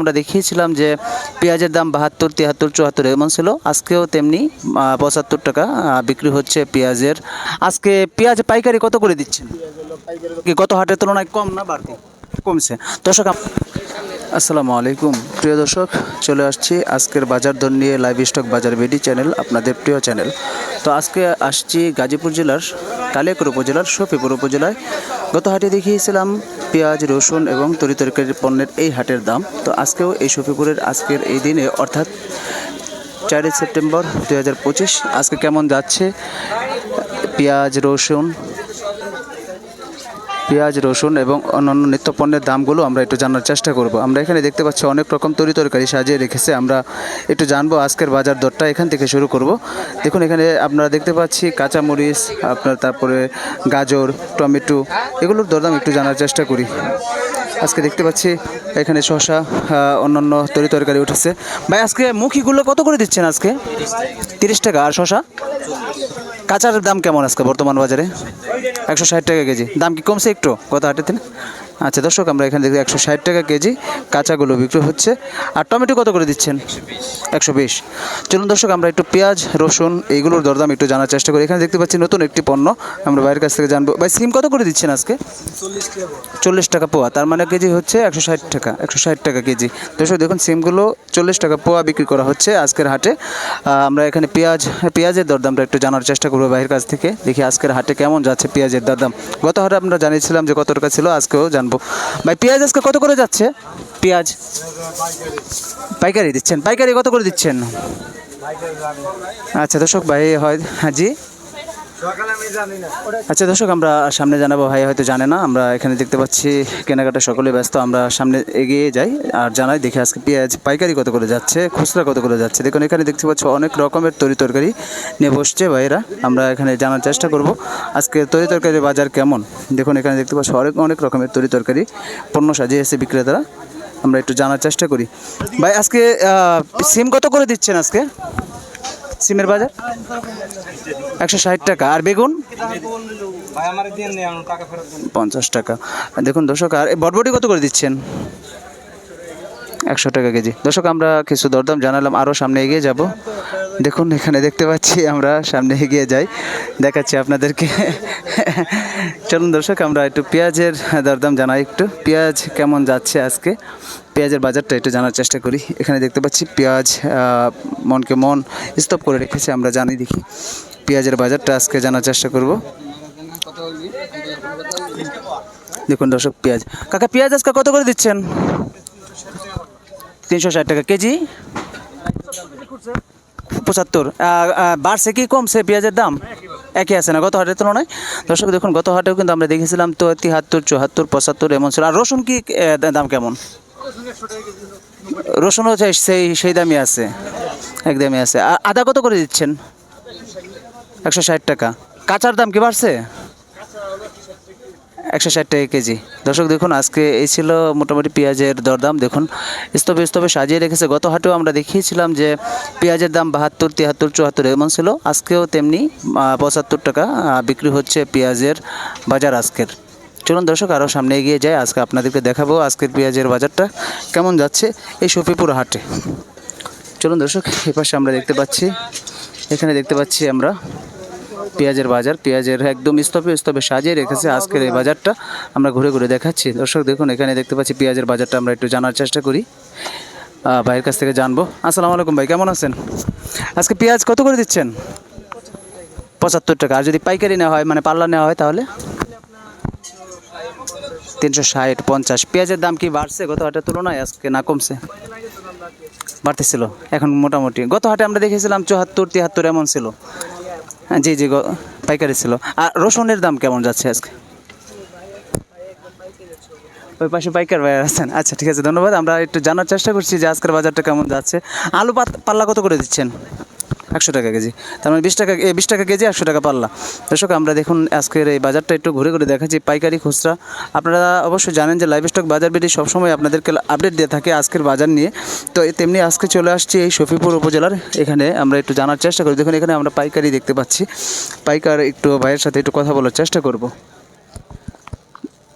আমরা দেখিয়েছিলাম যে পেঁয়াজের দাম বাহাত্তর তিয়াত্তর চুয়াত্তর এমন ছিল। আজকেও তেমনি পঁচাত্তর টাকা বিক্রি হচ্ছে পেঁয়াজের। আজকে পেঁয়াজ পাইকারি কত করে দিচ্ছেন? গত হাটের তুলনায় কম না বাড়তি? কমছে। দর্শক আসসালামু আলাইকুম। প্রিয় দর্শক, চলে আসছি আজকের বাজার দর নিয়ে live stock Bazar BD channel আপনাদের প্রিয় চ্যানেল তো আজকে আসছি গাজীপুর জেলার কালিয়াকুর উপজেলার, শফিপুর উপজেলায়। গত হাটে দেখিয়েছিলাম পেঁয়াজ, রসুন এবং তরিতরকারির পণ্যের এই হাটের দাম। তো আজকেও এই শফিপুরের আজকের এই দিনে, অর্থাৎ চারই সেপ্টেম্বর দু হাজার পঁচিশ, আজকে কেমন যাচ্ছে? পেঁয়াজ, রসুন পেঁয়াজ রসুন এবং অন্যান্য নিত্য পণ্যের দামগুলো আমরা একটু জানার চেষ্টা করব। আমরা এখানে দেখতে পাচ্ছি অনেক রকম তরি তরকারি সাজিয়ে রেখেছে। আমরা একটু জানব আজকের বাজার দরটা এখান থেকে শুরু করব। দেখুন এখানে আপনারা দেখতে পাচ্ছি কাঁচামরিচ আপনার তারপরে গাজর টমেটো এগুলোর দরদাম একটু জানার চেষ্টা করি। আজকে দেখতে পাচ্ছি এখানে আহ, অন্যান্য তরি তরকারি উঠেছে। ভাই আজকে মুখিগুলো কত করে দিচ্ছেন আজকে? তিরিশ টাকা। আর শসা? কাঁচার দাম কেমন আজকে বর্তমান বাজারে? একশো ষাট টাকা কেজি। দাম কি কমছে একটু? গত হাটের দিনে? আচ্ছা দর্শক, আমরা এখানে দেখি একশো ষাট টাকা কেজি কাঁচাগুলো বিক্রি হচ্ছে। আর টমেটো কত করে দিচ্ছেন? একশো বিশ। চলুন দর্শক, আমরা একটু পেঁয়াজ, রসুন, এইগুলোর দরদাম একটু জানার চেষ্টা করি। এখানে দেখতে পাচ্ছি নতুন একটি পণ্য। আমরা বাইরের কাছ থেকে জানব। ভাই, সিম কত করে দিচ্ছেন আজকে? চল্লিশ টাকা পোয়া। তার মানে কেজি হচ্ছে একশো ষাট টাকা, একশো ষাট টাকা কেজি। দর্শক, দেখুন, সিমগুলো চল্লিশ টাকা পোয়া বিক্রি করা হচ্ছে আজকের হাটে। আমরা এখানে পেঁয়াজ, পেঁয়াজের দরদামটা একটু জানার চেষ্টা করব বাইরের কাছ থেকে। দেখি আজকের হাটে কেমন যাচ্ছে পেঁয়াজের দরদাম গত হাটে আমরা জানিয়েছিলাম যে কত টাকা ছিল আজকেও জানব। ভাই পেঁয়াজ আজকে কত করে যাচ্ছে? পেঁয়াজ। পাইকারি দিচ্ছেন। পাইকারি কত করে দিচ্ছেন? আচ্ছা দর্শক ভাই হয় হ্যাঁ জি। আচ্ছা দর্শক, আমরা সামনে জানাব, ভাই হয়তো জানে না, আমরা এখানে দেখতে পাচ্ছি কেনাকাটা সকলে ব্যস্ত, আমরা সামনে এগিয়ে যাই। আর জানাই, দেখি আজকে পেঁয়াজ পাইকারি কত করে যাচ্ছে, খুচরা কত করে যাচ্ছে। দেখুন, এখানে দেখতে পাচ্ছ, অনেক রকমের তরি তরকারি নিয়ে বসছে ভাইরা আমরা এখানে জানার চেষ্টা করব, আজকে তরি তরকারি বাজার কেমন? দেখুন, এখানে দেখতে পাচ্ছ, অনেক অনেক রকমের তরি তরকারি, পণ্য সাজিয়েছে বিক্রেতারা, আমরা একটু জানার চেষ্টা করি। ভাই, আজকে সিম কত করে দিচ্ছেন আজকে? সিমের বাজার? একশো ষাট টাকা। আর বেগুন? পঞ্চাশ টাকা। দেখুন দর্শক, আর বটবটি কত করে দিচ্ছেন? একশো টাকা কেজি। দর্শক, আমরা কিছু দরদাম জানালাম আরও সামনে এগিয়ে যাব। দেখুন, এখানে দেখতে পাচ্ছি আমরা সামনে এগিয়ে যাই। দেখাচ্ছি আপনাদেরকে। চলুন দর্শক, আমরা একটু পেঁয়াজের দরদাম জানাই একটু। পেঁয়াজ কেমন যাচ্ছে আজকে? পেঁয়াজের বাজারটা একটু জানার চেষ্টা করি। এখানে দেখতে পাচ্ছি পেঁয়াজ মনকে মন স্তব করে রেখেছে, আমরা জানি দেখি। পেঁয়াজের বাজারটা আজকে জানার চেষ্টা করব। দেখুন দর্শক, পেঁয়াজ। কাকা, পেঁয়াজ আজকে কত করে দিচ্ছেন? তিনশো ষাট টাকা কেজি। পঁচাত্তর। বাড়ছে কি কমছে? পেঁয়াজের দাম? একই আছে না? গত হাটের তুলনায়? দর্শক, দেখুন, গত হাটেও কিন্তু আমরা দেখেছিলাম তো তিহাত্তর চুহাত্তর পঁচাত্তর এমন ছিল। আর রসুন কি দাম কেমন? রসুনও সেই সেই দামই আছে। একদমই আছে। আর আদা কত করে দিচ্ছেন? একশো ষাট টাকা। কাঁচার দাম কি বাড়ছে? একশো ষাট টাকা কেজি। দর্শক, দেখুন, আজকে এই ছিল মোটামুটি পেঁয়াজের দরদাম। দেখুন, স্তবে স্তবে সাজিয়ে রেখেছে। গত হাটেও আমরা দেখিয়েছিলাম যে পেঁয়াজের দাম বাহাত্তর তিয়াত্তর চুয়াত্তর এমন ছিল। আজকেও তেমনি পঁচাত্তর টাকা বিক্রি হচ্ছে পেঁয়াজের বাজার আজকের। চলুন, দর্শক আরও সামনে এগিয়ে যায় আজকে আপনাদেরকে দেখাবো আজকের পেঁয়াজের বাজারটা কেমন যাচ্ছে এই শফিপুর হাটে। চলুন, দর্শক, এপাশে আমরা দেখতে পাচ্ছি, এখানে দেখতে পাচ্ছি আমরা পেঁয়াজের বাজার, পেঁয়াজের একদম স্তবে স্তপে সাজিয়ে রেখেছে আজকের এই বাজারটা। আমরা ঘুরে ঘুরে দেখাচ্ছি। দর্শক, দেখুন, এখানে দেখতে পাচ্ছি পেঁয়াজের বাজারটা আমরা একটু জানার চেষ্টা করি। ভাইয়ের কাছ থেকে জানব। আসসালামু আলাইকুম ভাই, কেমন আছেন? আজকে পেঁয়াজ কত করে দিচ্ছেন? পঁচাত্তর টাকা। আর যদি পাইকারি নেওয়া হয় মানে পাল্লা নেওয়া হয় তাহলে? তিনশো ষাট, পঞ্চাশ। পেঁয়াজের দাম কি বাড়ছে? গত হাটের তুলনায় আজকে না কমছে? বাড়তেছিল। এখন মোটামুটি। গত হাটে আমরা দেখেছিলাম চুয়াত্তর তিয়াত্তর এমন ছিল। জি জি, গ- পাইকারি ছিল। আর রসুনের দাম কেমন যাচ্ছে আজকে? ওই পাশে পাইকার ভাইয়ার আছেন। আচ্ছা ঠিক আছে, ধন্যবাদ। আমরা একটু জানার চেষ্টা করছি যে আজকের বাজারটা কেমন যাচ্ছে। আলু পাল্লা কত করে দিচ্ছেন? একশো টাকা কেজি। তার মানে বিশ টাকা বিশ টাকা কেজি, একশো টাকা পাল্লা। দর্শক, আমরা দেখুন আজকের এই বাজারটা একটু ঘুরে ঘুরে দেখাচ্ছি, পাইকারি খুচরা। আপনারা অবশ্যই জানেন যে লাইভ স্টক বাজার বেটি সবসময় আপনাদেরকে আপডেট দিয়ে থাকে আজকের বাজার নিয়ে। তো তেমনি আজকে চলে আসছি এই শফিপুর উপজেলার। এখানে আমরা একটু জানার চেষ্টা করি। দেখুন, এখানে আমরা পাইকারি দেখতে পাচ্ছি। পাইকার একটু ভাইয়ের সাথে একটু কথা বলার চেষ্টা করব।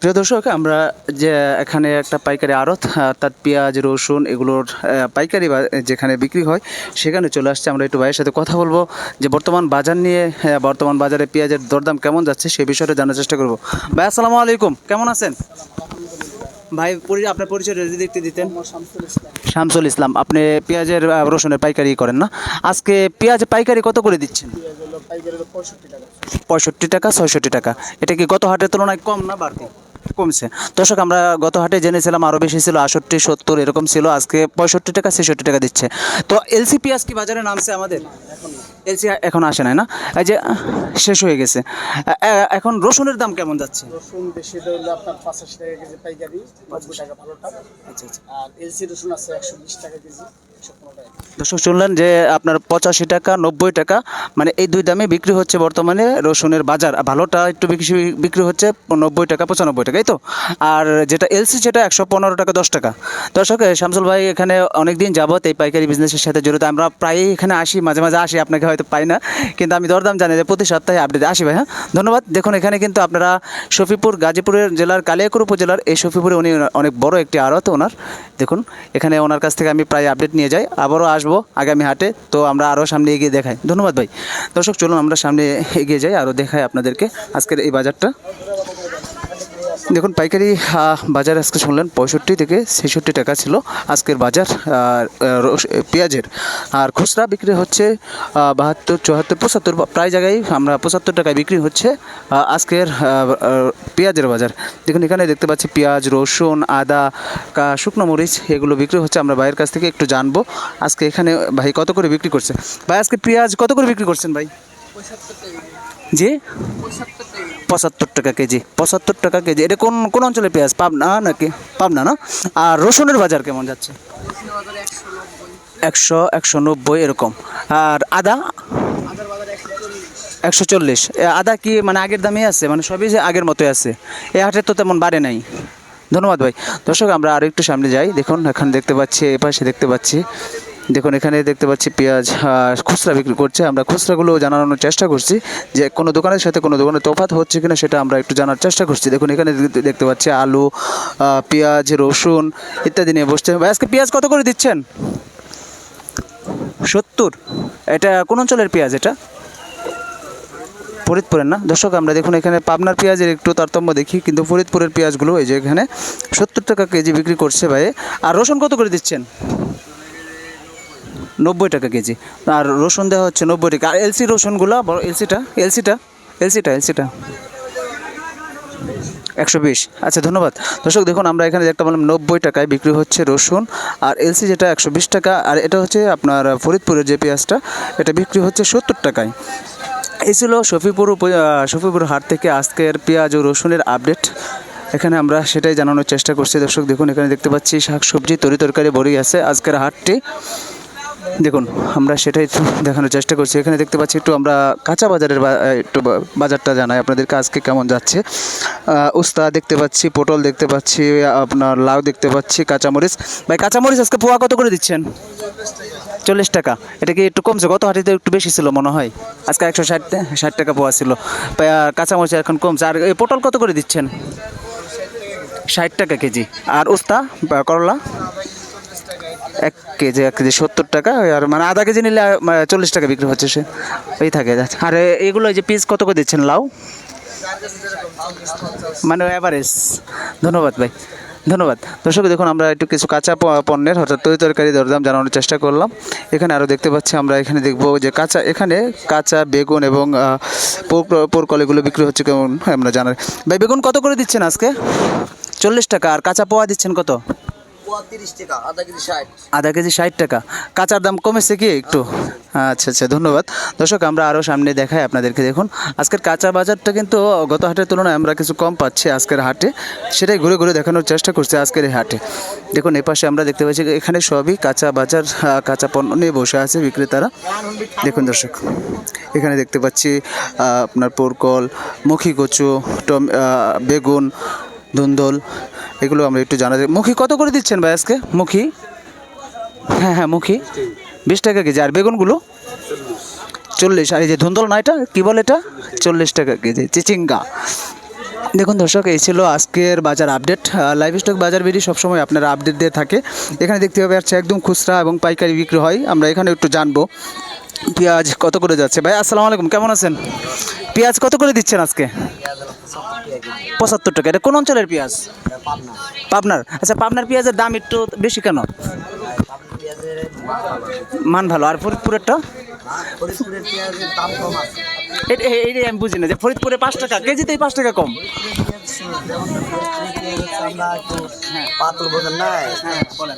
প্রিয় দর্শক আমরা যে এখানে একটা পাইকারি আড়ত অর্থাৎ পেঁয়াজ রসুন এগুলোর পাইকারি বা- যেখানে বিক্রি হয় সেখানে চলে আসছে। আমরা একটু ভাইয়ের সাথে কথা বলব যে বর্তমান বাজার নিয়ে বর্তমান বাজারে পেঁয়াজের দরদাম কেমন যাচ্ছে সে বিষয়টা জানার চেষ্টা করব। ভাই আসসালামু আলাইকুম। কেমন আছেন? ভাই আপনার পরিচয় যদি দেখতে দিতেন। শামসুল ইসলাম। আপনি পেঁয়াজের রসুনের পাইকারি করেন না? আজকে পেঁয়াজ পাইকারি কত করে দিচ্ছেন? পঁয়ষট্টি টাকা ছয়ষট্টি টাকা। এটা কি গত হাটের তুলনায় কম না বাড়তি? কমছে। দর্শক আমরা গত হাটে জেনেছিলাম আরও বেশি ছিল আষট্টি সত্তর এরকম ছিল। আজকে পঁয়ষট্টি টাকা ছেষট্টি টাকা দিচ্ছে। তো এলসি পেঁয়াজ কি বাজারে নামছে আমাদের? এলসি এখন আসে নাই না? এই যে শেষ হয়ে গেছে। এখন রসুনের দাম কেমন যাচ্ছে? রসুন বেশি হলে আপনার পঁচাশি টাকা কেজি পাইকারি নব্বই টাকা ভালোটা আচ্ছা আচ্ছা। আর এলসি রসুন আছে একশো বিশ টাকা কেজি। দর্শক, শুনলেন যে আপনার পঁচাশি টাকা, নব্বই টাকা মানে এই দুই দামে বিক্রি হচ্ছে বর্তমানে রসুনের বাজার। ভালোটা একটু বেশি বিক্রি হচ্ছে নব্বই টাকা, পঁচানব্বই টাকা, এই তো? আর যেটা এলসি, সেটা একশো পনেরো টাকা, দশ টাকা। দর্শক শামসুল ভাই এখানে অনেক দিন যাবত এই পাইকারি বিজনেসের সাথে জড়িত। আমরা প্রায়ই এখানে আসি, মাঝে মাঝে আসি, আপনাকে হয়তো পাই না, কিন্তু আমি দরদাম জানি যে প্রতি সপ্তাহে আপডেট আসি ভাই হ্যাঁ? ধন্যবাদ। দেখুন, এখানে কিন্তু আপনারা শফিপুর, গাজীপুরের জেলার, কালিয়াকুর উপজেলার, এই শফিপুরে উনি অনেক বড় একটি আড়ত ওনার। দেখুন, এখানে ওনার কাছ থেকে আমি প্রায় আপডেট নিয়ে যাই আবারও আসব আগামী হাটে। তো আমরা আরও সামনে এগিয়ে দেখাই। ধন্যবাদ ভাই। দর্শক, চলুন আমরা সামনে এগিয়ে যাই, আরও দেখাই আপনাদেরকে আজকের এই বাজারটা। দেখুন, পাইকারি বাজার আজকে শুনলেন পঁয়ষট্টি থেকে ছেষট্টি টাকা ছিল। আজকের বাজার পেঁয়াজের। আর খুচরা বিক্রি হচ্ছে বাহাত্তর, চুয়াত্তর, পঁচাত্তর, প্রায় জায়গায় আমরা পঁচাত্তর টাকায় বিক্রি হচ্ছে আজকের পেঁয়াজের বাজার। দেখুন, এখানে দেখতে পাচ্ছি পেঁয়াজ, রসুন, আদা শুকনো মরিচ, এগুলো বিক্রি হচ্ছে, আমরা ভাইয়ের কাছ থেকে একটু জানব, আজকে এখানে ভাই কত করে বিক্রি করছে? ভাই, আজকে পেঁয়াজ কত করে বিক্রি করছেন ভাই? জি? পঁচাত্তর টাকা কেজি, পঁচাত্তর টাকা কেজি। এটা কোন কোন অঞ্চলের পেঁয়াজ? পাবনা নাকি? পাবনা না? আর রসুনের বাজার কেমন যাচ্ছে? একশো একশো নব্বই, এরকম। আর আদা? একশো চল্লিশ। আদা কি মানে আগের দামই আছে? মানে সবই যে আগের মতোই আছে। এ হাটে তো তেমন বাড়ে নাই। ধন্যবাদ ভাই। দর্শক, আমরা আরও একটু সামনে যাই। দেখুন, এখানে দেখতে পাচ্ছি, এপাশে দেখতে পাচ্ছি। দেখুন, এখানে দেখতে পাচ্ছি পেঁয়াজ খুচরা বিক্রি করছে। আমরা খুচরাগুলো জানানোর চেষ্টা করছি যে কোনো দোকানের সাথে কোনো দোকানে তফাৎ হচ্ছে কিনা সেটা আমরা একটু জানার চেষ্টা করছি। দেখুন, এখানে দেখতে- পাচ্ছি আলু পেঁয়াজ, রসুন ইত্যাদি নিয়ে বসছে। আজকে পেঁয়াজ কত করে দিচ্ছেন? সত্তর। এটা কোন অঞ্চলের পেঁয়াজ এটা? ফরিদপুরের না? দর্শক, আমরা দেখুন, এখানে পাবনার পেঁয়াজের একটু তারতম্য দেখি, কিন্তু ফরিদপুরের পেঁয়াজগুলো এই যে এখানে সত্তর টাকা কেজি বিক্রি করছে ভাই আর রসুন কত করে দিচ্ছেন? নব্বই টাকা কেজি। আর রসুন দেওয়া হচ্ছে নব্বই টাকা। আর এলসি রসুনগুলো, বড় এলসিটা এলসিটা এলসিটা এলসিটা। একশো বিশ। আচ্ছা ধন্যবাদ। দর্শক, দেখুন, আমরা এখানে দেখতে পেলাম নব্বই টাকায় বিক্রি হচ্ছে রসুন। আর এলসি যেটা একশো বিশ টাকা, আর এটা হচ্ছে আপনার ফরিদপুরের যে পেঁয়াজটা, এটা বিক্রি হচ্ছে সত্তর টাকায়। এই ছিল শফিপুর শফিপুর হাট থেকে আজকের পেঁয়াজ ও রসুনের আপডেট। এখানে আমরা সেটাই জানানোর চেষ্টা করছি। দর্শক, দেখুন, এখানে দেখতে পাচ্ছি শাক সবজি তরি তরকারি ভরেই আছে আজকের হাটটি দেখুন, আমরা সেটাই দেখানোর চেষ্টা করছি। এখানে দেখতে পাচ্ছি একটু আমরা কাঁচা বাজারের একটু বাজারটা জানাই আপনাদেরকে আজকে কেমন যাচ্ছে। উস্তা দেখতে পাচ্ছি, পটল দেখতে পাচ্ছি, আপনার লাউ দেখতে পাচ্ছি, কাঁচামরিচ। ভাই, কাঁচামরিচ আজকে পোয়া কত করে দিচ্ছেন? চল্লিশ টাকা। এটা কি একটু কমছে? গত হাটিতে একটু বেশি ছিল মনে হয়। আজকে একশো ষাট ষাট টাকা পোয়া ছিল। কাঁচামরিচ এখন কমছে। আর এই পটল কত করে দিচ্ছেন? ষাট টাকা কেজি। আর উস্তা করলা? এক কেজি এক কেজি সত্তর টাকা, আর মানে আধা কেজি নিলে চল্লিশ টাকা বিক্রি হচ্ছে সে। এই থাকে, আর এগুলো যে পিস কত করে দিচ্ছেন লাউ? মানে অ্যাভারেজ ধন্যবাদ ভাই, ধন্যবাদ। দর্শক, দেখুন, আমরা একটু কিছু কাঁচা পণ্যের অর্থাৎ তরি তরকারি দরদাম জানানোর চেষ্টা করলাম। এখানে আরও দেখতে পাচ্ছি আমরা, এখানে দেখব যে কাঁচা, এখানে কাঁচা, বেগুন এবং পোরকল এগুলো বিক্রি হচ্ছে কেমন, আমরা জানাই ভাই, বেগুন কত করে দিচ্ছেন আজকে? চল্লিশ টাকা, আর কাঁচা পোয়া দিচ্ছেন কত? আধা কেজি ষাট। আধা কেজি ষাট টাকা। কাঁচার দাম কমেছে কি একটু? আচ্ছা আচ্ছা ধন্যবাদ। দর্শক, আমরা আরও সামনে দেখাই আপনাদেরকে, দেখুন। আজকের কাঁচা বাজারটা কিন্তু গত হাটের তুলনায় আমরা কিছু কম পাচ্ছি আজকের হাটে। সেটাই ঘুরে ঘুরে দেখানোর চেষ্টা করছি আজকের এই হাটে। দেখুন এপাশে আমরা দেখতে পাচ্ছি এখানে সবই কাঁচা বাজার কাঁচা পণ্য নিয়ে বসে আছে বিক্রেতারা। দেখুন, দর্শক, এখানে দেখতে পাচ্ছি আপনার পোরকল, মুখী কচু, টম বেগুন ধুন্দল, এগুলো আমরা একটু জানা মুখী কত করে দিচ্ছেন ভাই আজকে? মুখী? হ্যাঁ হ্যাঁ মুখী। বিশ টাকা কেজি। আর বেগুনগুলো? চল্লিশ। আর এই যে ধুন্দল না এটা? কী বলে এটা? চল্লিশ টাকা কেজি। চিচিঙ্গা। দেখুন দর্শক, এই ছিল আজকের বাজার update. Live stock Bazar BD সবসময় আপনারা আপডেট দিয়ে থাকে। এখানে দেখতে পাবে হচ্ছে একদম খুচরা এবং পাইকারি বিক্রি হয়। আমরা এখানে একটু জানব। পেঁয়াজ কত করে যাচ্ছে? ভাই, আসসালামু আলাইকুম, কেমন আছেন? পেঁয়াজ কত করে দিচ্ছেন আজকে? পঁচাত্তর টাকা। এটা কোন অঞ্চলের পেঁয়াজ? পাবনার। আচ্ছা পাবনার পেঁয়াজের দাম একটু বেশি কেন? মান ভালো। আর ফরিদপুরেরটা আমি বুঝি না যে ফরিদপুরে পাঁচ টাকা কেজিতেই পাঁচ টাকা কম। পাতল বোঝেন নাই।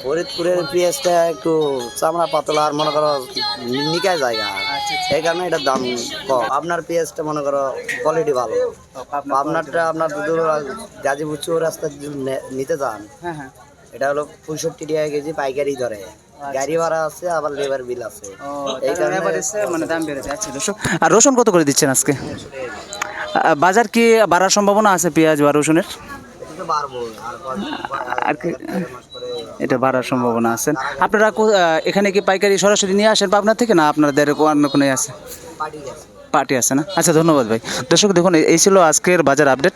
ফরিদপুরের পেঁয়াজটা একটু চামড়া পাতলা আর মনে করো নিকায় জায়গা। এই কারণে এটার দাম কম। আপনার পেঁয়াজটা মনে করো কোয়ালিটি ভালো। আপনারটা আপনার গাজীপুর চৌ রাস্তা নিতে যান হ্যাঁ হ্যাঁ। এটা হলো পঁয়ষট্টি টাকা কেজি পাইকারি ধরে গাড়ি ভাড়া আছে আবার লেবার বিল আছে। এই কারণে মানে দাম বেড়েছে আচ্ছা দর্শক। আর রসুন কত করে দিচ্ছেন আজকে? বাজার কি বাড়ার সম্ভাবনা আছে পেঁয়াজ বা রসুনের? এটা আর এটা বাড়ার সম্ভাবনা আছে। আপনারা এখানে কি পাইকারি সরাসরি নিয়ে আসেন পাবনা থেকে না আপনাদের অন্য কোনো আছে। পার্টি আছে না? আচ্ছা ধন্যবাদ ভাই। দর্শক, দেখুন এই- ছিল আজকের বাজার update.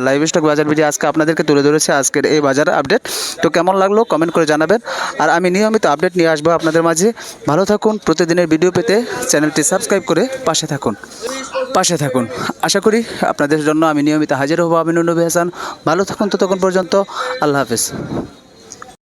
Live stock Bazar video আজকে আপনাদেরকে তুলে ধরেছে আজকের এই বাজার আপডেট। তো কেমন লাগল? কমেন্ট করে জানাবেন। আর আমি নিয়মিত আপডেট নিয়ে আসব আপনাদের মাঝে। ভালো থাকুন, প্রতিদিনের ভিডিও পেতে চ্যানেলটি সাবস্ক্রাইব করে পাশে থাকুন। পাশে থাকুন। আশা করি আপনাদের জন্য আমি নিয়মিত হাজির হব। আমি নবী হাসান। ভালো থাকুন ততক্ষণ পর্যন্ত। আল্লাহ হাফেজ।